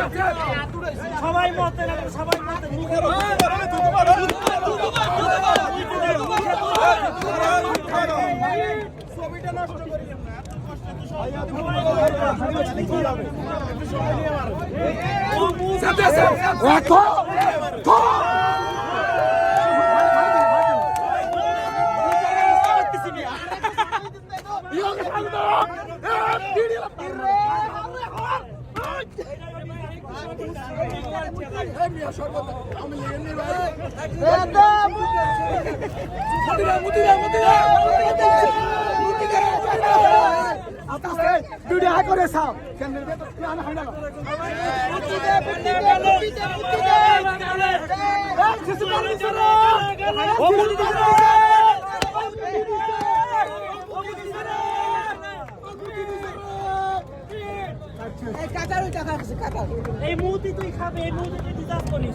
বলতেন আপনারা সবাই বলতেন মুখে ভিডিও হাই করে সাপ কেন আনা হয় এই মুহূর্তে তুই খাবে এই মুহূর্তে তুই ডিজাস্ট করিস